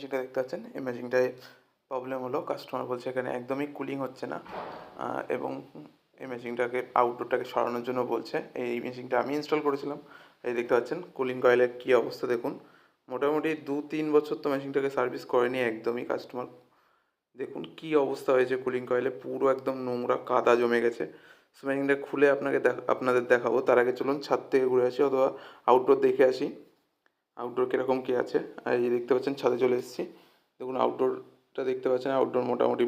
মেশিনটা দেখতে পাচ্ছেন। এই মেশিনটায় প্রবলেম হলো। কাস্টমার বলছে এখানে একদমই কুলিং হচ্ছে না। এবং এই মেশিনটাকে আউটডোরটাকে সরানোর জন্য বলছে। এই মেশিনটা আমি ইনস্টল করেছিলাম। এই দেখতে পাচ্ছেন কুলিং কয়েলের কী অবস্থা দেখুন। মোটামুটি দু তিন বছর তো মেশিনটাকে সার্ভিস করেনি একদমই কাস্টমার দেখুন কি অবস্থা হয়েছে কুলিং কয়েলে। পুরো একদম নোংরা কাদা জমে গেছে। মেশিনটা খুলে আপনাকে দেখ- আপনাদের দেখাবো। তার আগে চলুন ছাদ থেকে ঘুরে আসি অথবা আউটডোর দেখে আসি। আউটডোর কীরকম কী আছে? আর এই দেখতে পাচ্ছেন, ছাদে চলে এসেছি। দেখুন আউটডোরটা দেখতে পাচ্ছেন আউটডোর মোটামুটি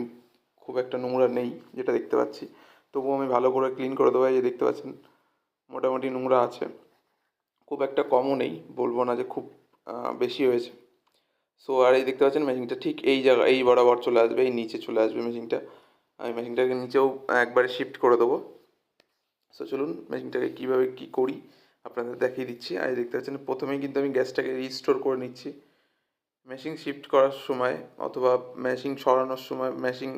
খুব একটা নোংরা নেই যেটা দেখতে পাচ্ছি। তবুও আমি ভালো করে ক্লিন করে দেবো, এই দেখতে পাচ্ছেন, মোটামুটি নোংরা আছে। খুব একটা কমও নেই, বলব না যে খুব বেশি হয়েছে। সো আর এই দেখতে পাচ্ছেন মেশিনটা ঠিক এই জায়গা, এই বরাবর চলে আসবে, এই নিচে চলে আসবে মেশিনটা আমি মেশিনটাকে নিচেও একবারে শিফট করে দেবো। সো চলুন মেশিনটাকে কীভাবে কী করি আপনাদের দেখিয়ে দিচ্ছি। আর দেখতে পাচ্ছেন, প্রথমেই কিন্তু আমি গ্যাসটাকে রিস্টোর করে নিচ্ছি। মেশিন শিফট করার সময় অথবা মেশিন সরানোর সময় মেশিন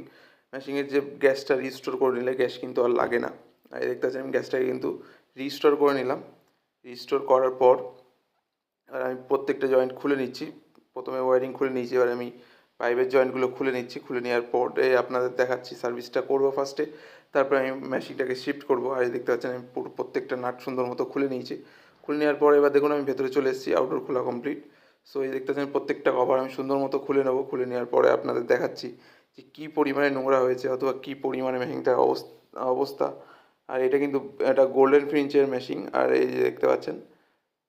মেশিনের যে গ্যাসটা রিস্টোর করে নিলে গ্যাস কিন্তু আর লাগে না। আর দেখতে পাচ্ছেন, আমি গ্যাসটাকে কিন্তু রিস্টোর করে নিলাম। রিস্টোর করার পর আর আমি প্রত্যেকটা জয়েন্ট খুলে নিচ্ছি। প্রথমে ওয়ারিং খুলে নিয়েছি, এবার আমি পাইপের জয়েন্টগুলো খুলে নিচ্ছি, খুলে নেওয়ার পরে আপনাদের দেখাচ্ছি সার্ভিসটা করব ফার্স্টে তারপরে আমি মেশিনটাকে শিফট করব। আর দেখতে পাচ্ছেন, আমি পুরো প্রত্যেকটা নাট সুন্দর মতো খুলে নিয়েছি। খুলে নেওয়ার পরে এবার দেখুন, আমি ভেতরে চলে এসেছি আউটডোর খোলা কমপ্লিট সো এই দেখতে পাচ্ছেন, প্রত্যেকটা কভার আমি সুন্দর মতো খুলে নেব। খুলে নেওয়ার পরে আপনাদের দেখাচ্ছি যে কী পরিমাণে নোংরা হয়েছে অথবা কী পরিমাণে মেশিনটার অবস্থা আর এটা কিন্তু একটা গোল্ডেন ফিঞ্চের মেশিন আর এই যে দেখতে পাচ্ছেন,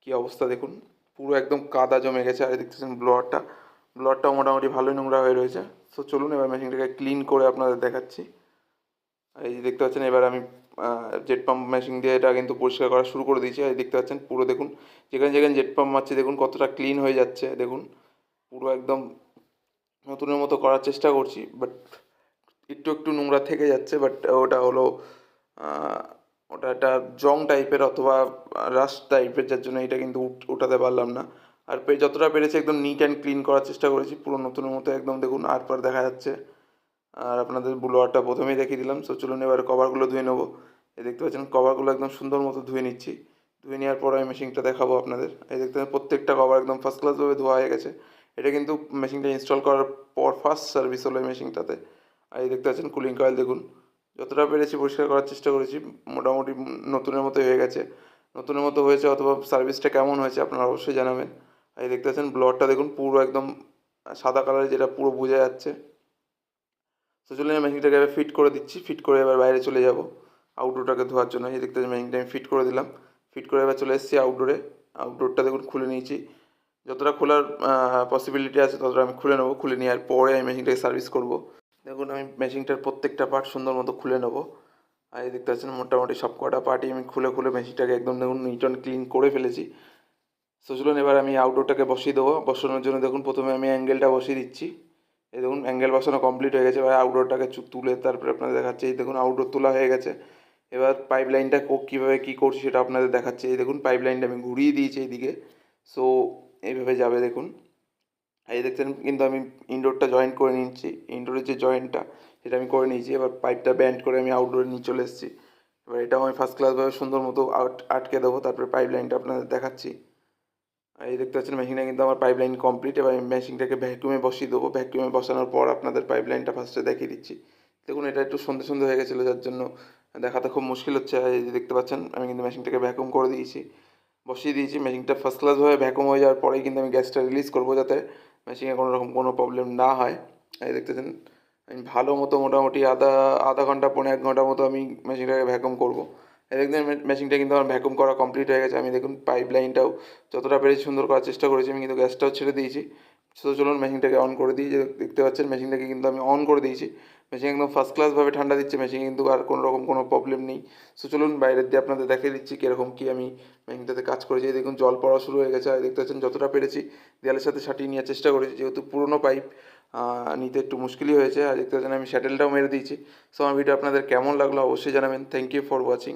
কী অবস্থা দেখুন, পুরো একদম কাদা জমে গেছে। আর দেখতেছেন ব্লোয়ারটা ব্লোয়ারটাও মোটামুটি ভালোই নোংরা হয়ে রয়েছে। সো চলুন এবার মেশিনটাকে ক্লিন করে আপনাদের দেখাচ্ছি। এই যে দেখতে পাচ্ছেন, এবার আমি জেট পাম্প মেশিন দিয়ে এটা কিন্তু পরিষ্কার করা শুরু করে দিয়েছি। আর দেখতে পাচ্ছেন, পুরো দেখুন, যেখানে যেখানে জেট পাম্প মারছে দেখুন কতটা ক্লিন হয়ে যাচ্ছে, দেখুন। পুরো একদম নতুনের মতো করার চেষ্টা করছি বাট একটু একটু নোংরা থেকে যাচ্ছে বাট ওটা হলো ওটা একটা জং টাইপের অথবা রাস্ট টাইপের যার জন্য এটা কিন্তু উঠ- উঠাতে পারলাম না। আর পে- যতটা পেরেছি একদম নিট অ্যান্ড ক্লিন করার চেষ্টা করেছি। পুরো নতুনের মতো একদম দেখুন আর পার দেখা যাচ্ছে। আর আপনাদের ব্লোয়ারটা প্রথমেই দেখিয়ে দিলাম। সো চলুন এবার কভারগুলো ধুয়ে নেব। এই দেখতে পাচ্ছেন কভারগুলো একদম সুন্দর মতো ধুয়ে নিচ্ছি। ধুয়ে নেওয়ার পর আমি মেশিনটা দেখাবো আপনাদের। এই দেখতে পাচ্ছেন প্রত্যেকটা কভার একদম ফার্স্ট ক্লাসভাবে ধোয়া হয়ে গেছে। এটা কিন্তু মেশিনটা ইনস্টল করার পর ফার্স্ট সার্ভিস হলো এই মেশিনটাতে আর এই দেখতে পাচ্ছেন কুলিং কয়েল দেখুন। যতটা পেরেছি পরিষ্কার করার চেষ্টা করেছি। মোটামুটি নতুনের মতো হয়ে গেছে। নতুনের মতো হয়েছে অথবা সার্ভিসটা কেমন হয়েছে আপনারা অবশ্যই জানাবেন। এই দেখতে পাচ্ছেন ব্লডটা দেখুন, পুরো একদম সাদা কালারের যেটা পুরো বোঝা যাচ্ছে। তো চলুন আমি মেশিনটাকে এবার ফিট করে দিচ্ছি। ফিট করে এবার বাইরে চলে যাব আউটডোরটাকে ধোয়ার জন্য। এই দেখতে মেশিনটা আমি ফিট করে দিলাম। ফিট করে এবার চলে এসেছি আউটডোরে আউটডোরটা দেখুন, খুলে নিয়েছি। যতটা খোলার পসিবিলিটি আছে ততটা আমি খুলে নেব। খুলে নেওয়ার পরে আমি মেশিনটাকে সার্ভিস করব। দেখুন, আমি মেশিনটার প্রত্যেকটা পার্ট সুন্দর মতো খুলে নেব। আর এই দেখতে পাচ্ছেন, মোটামুটি সব কটা পার্টই আমি খুলে খুলে মেশিনটাকে একদম দেখুন নিট অ্যান্ড ক্লিন করে ফেলেছি। সো চলুন এবার আমি আউটডোরটাকে বসিয়ে দেবো। বসানোর জন্য দেখুন, প্রথমে আমি অ্যাঙ্গেলটা বসিয়ে দিচ্ছি। এই দেখুন অ্যাঙ্গেল বসানো কমপ্লিট হয়ে গেছে। এবার আউটডোরটাকে তুলে তারপরে আপনাদের দেখাচ্ছি। এই দেখুন আউটডোর তোলা হয়ে গেছে। এবার পাইপ লাইনটা কীভাবে কী করছি সেটা আপনাদের দেখাচ্ছি। এই দেখুন পাইপ লাইনটা আমি ঘুরিয়ে দিয়েছি এইদিকে। সো এইভাবে যাবে দেখুন। এই দেখছেন, কিন্তু আমি ইনডোরটা জয়েন্ট করে নিচ্ছি। ইনডোরের যে জয়েন্টটা সেটা আমি করে নিয়েছি। এবার পাইপটা ব্যান্ড করে আমি আউটডোরে নিয়ে চলে এসেছি। এবার এটাও আমি ফার্স্ট ক্লাসভাবে সুন্দর মতো আট আটকে দেবো। তারপরে পাইপ লাইনটা আপনাদের দেখাচ্ছি। এই দেখতে পাচ্ছেন মেশিনটা কিন্তু আমার পাইপ লাইন কমপ্লিট এবার আমি মেশিনটাকে ভ্যাকুমে বসিয়ে দেবো। ভ্যাকুমে বসানোর পর আপনাদের পাইপ লাইনটা ফার্স্টে দেখিয়ে দিচ্ছি। দেখুন, এটা একটু সন্ধে সন্ধে হয়ে গেছিল, যার জন্য দেখাতে খুব মুশকিল হচ্ছে। এই যে দেখতে পাচ্ছেন, আমি কিন্তু মেশিনটাকে ভ্যাকুম করে দিয়েছি। বসিয়ে দিয়েছি মেশিনটা ফার্স্ট ক্লাসভাবে ভ্যাকুম হয়ে যাওয়ার পরেই কিন্তু আমি গ্যাসটা রিলিজ করব যাতে মেশিনে কোনো রকম কোনো প্রবলেম না হয়। এই দেখতেছেন আমি ভালো মতো মোটামুটি আধা আধা ঘণ্টা পনেরো এক ঘণ্টা মতো আমি মেশিনটাকে ভ্যাকুম করব। এই দেখবেন মেশিনটা কিন্তু আমার ভ্যাকুম করা কমপ্লিট হয়ে গেছে। আমি দেখুন পাইপ লাইনটাও যতটা পেরেছি সুন্দর করার চেষ্টা করেছি। আমি কিন্তু গ্যাসটাও ছেড়ে দিয়েছি। তো চলুন মেশিনটাকে অন করে দিই। যে দেখতে পাচ্ছেন মেশিনটাকে কিন্তু আমি অন করে দিয়েছি। মেশিন একদম ফার্স্ট ক্লাসভাবে ঠান্ডা দিচ্ছে। মেশিন কিন্তু আর কোনো রকম কোনো প্রবলেম নেই। সো চলুন, বাইরের দিয়ে আপনাদের দেখিয়ে দিচ্ছি কীরকম কী আমি মেশিনটাতে কাজ করেছি। দেখুন, জল পড়া শুরু হয়ে গেছে। আর দেখতে পাচ্ছেন, যতটা পেরেছি দেয়ালের সাথে সাটিয়ে নেওয়ার চেষ্টা করেছি। যেহেতু পুরোনো পাইপ নিতে একটু মুশকিলই হয়েছে। আর দেখতে পাচ্ছেন, আমি স্যাটেলটাও মেরে দিয়েছি। সো আমার ভিডিও আপনাদের কেমন লাগল অবশ্যই জানাবেন। Thank you for watching